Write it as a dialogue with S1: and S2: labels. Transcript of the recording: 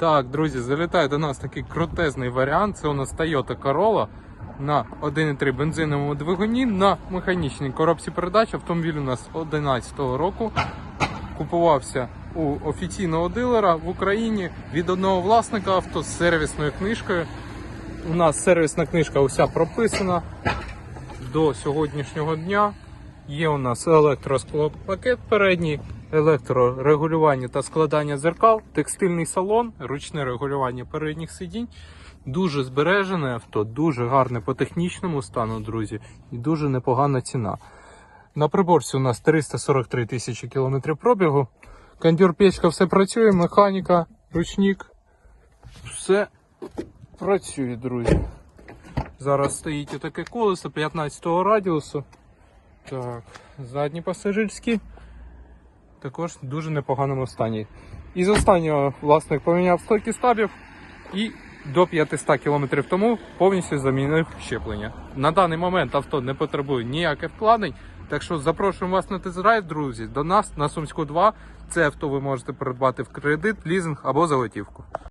S1: Так, друзі, залітає до нас такий крутезний варіант. Це у нас Toyota Corolla на 1,3 бензиновому двигуні на механічній коробці передач. Автомобіль у нас 2011 року. Купувався у офіційного дилера в Україні від одного власника авто з сервісною книжкою. У нас сервісна книжка уся прописана до сьогоднішнього дня. Є у нас електросклопакет передній, електрорегулювання та складання дзеркал, текстильний салон, ручне регулювання передніх сидінь. Дуже збережене авто, дуже гарне по технічному стану, друзі, і дуже непогана ціна. На приборці у нас 343 тисячі кілометрів пробігу. Кондюр печка все працює, механіка, ручник. Все працює, друзі. Зараз стоїть отаке колесо 15 радіусу. Так, задні пасажирські. Також в дуже непоганому стані. І з останнього власник поміняв стойки стабів і до 500 км тому повністю замінив щеплення. На даний момент авто не потребує ніяких вкладень. Так що запрошуємо вас на тест-драйв, друзі, до нас на Сумську 2. Це авто ви можете придбати в кредит, лізинг або за готівку.